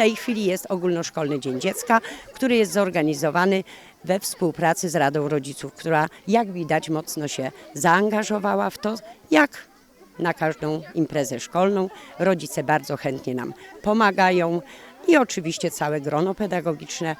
tej chwili jest ogólnoszkolny Dzień Dziecka, który jest zorganizowany we współpracy z Radą Rodziców, która jak widać mocno się zaangażowała w to, jak na każdą imprezę szkolną. Rodzice bardzo chętnie nam pomagają i oczywiście całe grono pedagogiczne.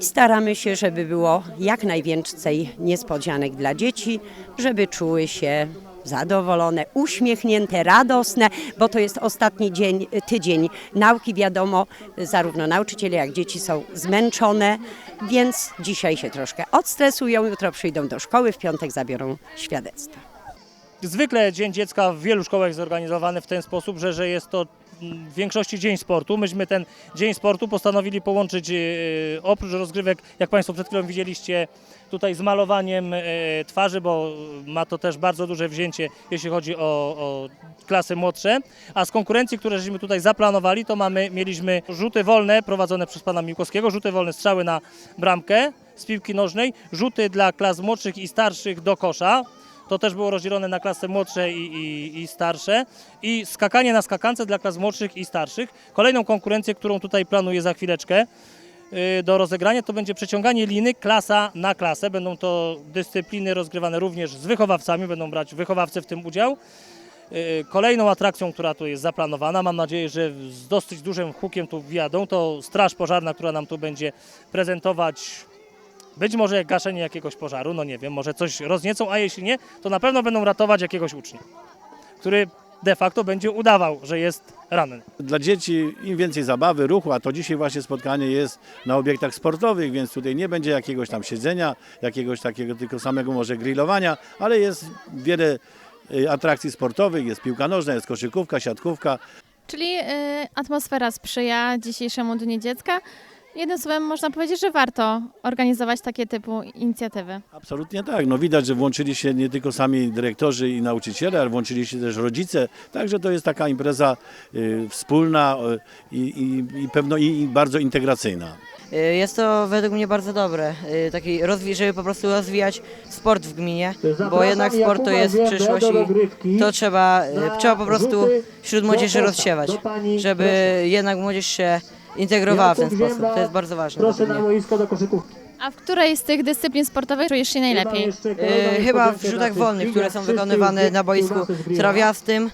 Staramy się, żeby było jak najwięcej niespodzianek dla dzieci, żeby czuły się zadowolone, uśmiechnięte, radosne, bo to jest ostatni dzień, tydzień nauki. Wiadomo, zarówno nauczyciele, jak dzieci są zmęczone, więc dzisiaj się troszkę odstresują, jutro przyjdą do szkoły, w piątek zabiorą świadectwo. Zwykle Dzień Dziecka w wielu szkołach jest zorganizowany w ten sposób, że, że jest to w większości dzień sportu. Myśmy ten dzień sportu postanowili połączyć e, oprócz rozgrywek, jak Państwo przed chwilą widzieliście, tutaj z malowaniem e, twarzy, bo ma to też bardzo duże wzięcie, jeśli chodzi o, o klasy młodsze. A z konkurencji, które żeśmy tutaj zaplanowali, to mamy, mieliśmy rzuty wolne prowadzone przez pana Miłkowskiego, rzuty wolne strzały na bramkę z piłki nożnej, rzuty dla klas młodszych i starszych do kosza. To też było rozdzielone na klasy młodsze i, i, i starsze. I skakanie na skakance dla klas młodszych i starszych. Kolejną konkurencję, którą tutaj planuję za chwileczkę y, do rozegrania, to będzie przeciąganie liny klasa na klasę. Będą to dyscypliny rozgrywane również z wychowawcami, będą brać wychowawcy w tym udział. Y, Kolejną atrakcją, która tu jest zaplanowana, mam nadzieję, że z dosyć dużym hukiem tu wjadą, to Straż Pożarna, która nam tu będzie prezentować być może gaszenie jakiegoś pożaru, no nie wiem, może coś rozniecą, a jeśli nie, to na pewno będą ratować jakiegoś ucznia, który de facto będzie udawał, że jest ranny. Dla dzieci im więcej zabawy, ruchu, a to dzisiaj właśnie spotkanie jest na obiektach sportowych, więc tutaj nie będzie jakiegoś tam siedzenia, jakiegoś takiego tylko samego może grillowania, ale jest wiele y, atrakcji sportowych, jest piłka nożna, jest koszykówka, siatkówka. Czyli y, atmosfera sprzyja dzisiejszemu Dniu Dziecka. Jednym słowem można powiedzieć, że warto organizować takie typu inicjatywy. Absolutnie tak. No widać, że włączyli się nie tylko sami dyrektorzy i nauczyciele, ale włączyli się też rodzice. Także to jest taka impreza y, wspólna y, i, i, i pewno i, i bardzo integracyjna. Y, Jest to według mnie bardzo dobre, y, taki rozwi- żeby po prostu rozwijać sport w gminie, bo jednak sport to jest przyszłość i to trzeba, y, trzeba po prostu wśród młodzieży rozsiewać, żeby jednak młodzież się integrowała w ten sposób. To jest bardzo ważne. Proszę według na mnie. boisko do koszykówki. A w której z tych dyscyplin sportowych czujesz się najlepiej? Y, Chyba w rzutach wolnych, które są wykonywane na boisku trawiastym.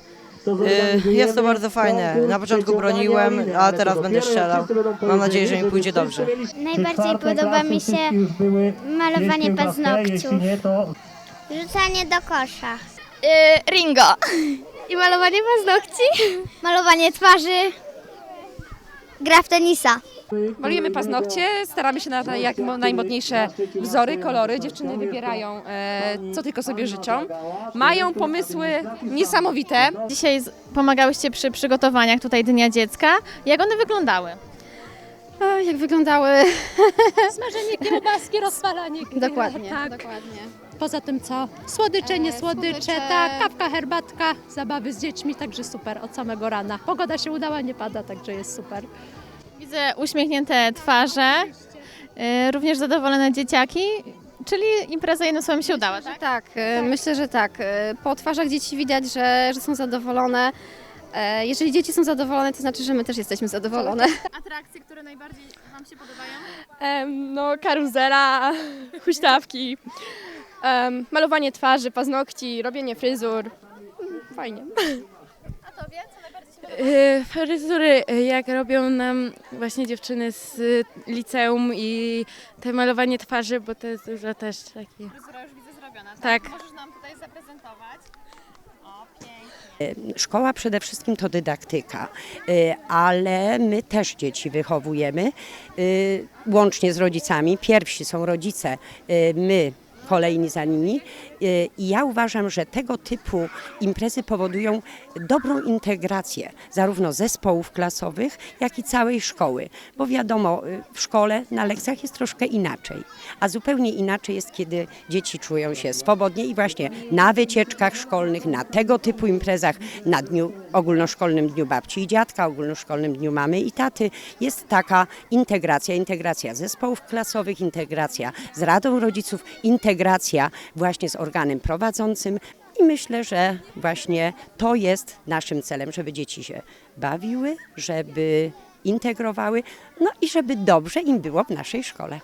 Y, Jest to bardzo fajne. Na początku broniłem, a teraz będę strzelał. Mam nadzieję, że mi pójdzie dobrze. Najbardziej podoba mi się malowanie paznokciów. Rzucanie do kosza. Ringo. I malowanie paznokci. Malowanie twarzy. Gra w tenisa. Malujemy paznokcie, staramy się na jak mo- najmodniejsze wzory, kolory. Dziewczyny wybierają, e, co tylko sobie życzą. Mają pomysły niesamowite. Dzisiaj z- pomagałyście przy przygotowaniach tutaj Dnia Dziecka. Jak one wyglądały? Jak wyglądały? Smażenie kiełbaski, rozpalanie Dokładnie, tak. dokładnie. Poza tym co? Słodycze, nie słodycze, słodycze. tak, kawka, herbatka, zabawy z dziećmi, także super od samego rana. Pogoda się udała, nie pada, także jest super. Widzę uśmiechnięte twarze, y, również zadowolone dzieciaki, czyli impreza jednym słowem się udała, tak? Tak, e, myślę, że tak. E, Po twarzach dzieci widać, że, że są zadowolone. E, Jeżeli dzieci są zadowolone, to znaczy, że my też jesteśmy zadowolone. Atrakcje, które najbardziej Wam się podobają? Em, No, karuzela, huśtawki, em, malowanie twarzy, paznokci, robienie fryzur. Fajnie. A Tobie co najbardziej się podoba? Fryzury, y, jak robią nam właśnie dziewczyny z y, liceum i te malowanie twarzy, bo to jest dużo też takie. Fryzura już widzę zrobiona, Tak. Możesz nam tutaj zaprezentować. O, pięknie. Szkoła przede wszystkim to dydaktyka, y, ale my też dzieci wychowujemy y, łącznie z rodzicami. Pierwsi są rodzice, y, my kolejni za nimi. Y, I ja uważam, że tego typu imprezy powodują dobrą integrację zarówno zespołów klasowych, jak i całej szkoły. Bo wiadomo, y, w szkole na lekcjach jest troszkę inaczej, a zupełnie inaczej jest, kiedy dzieci czują się swobodnie i właśnie na wycieczkach szkolnych, na tego typu imprezach, na dniu ogólnoszkolnym Dniu Babci i Dziadka, ogólnoszkolnym Dniu Mamy i Taty jest taka integracja, integracja zespołów klasowych, integracja z Radą Rodziców, integracja właśnie z organem prowadzącym i myślę, że właśnie to jest naszym celem, żeby dzieci się bawiły, żeby integrowały, no i żeby dobrze im było w naszej szkole.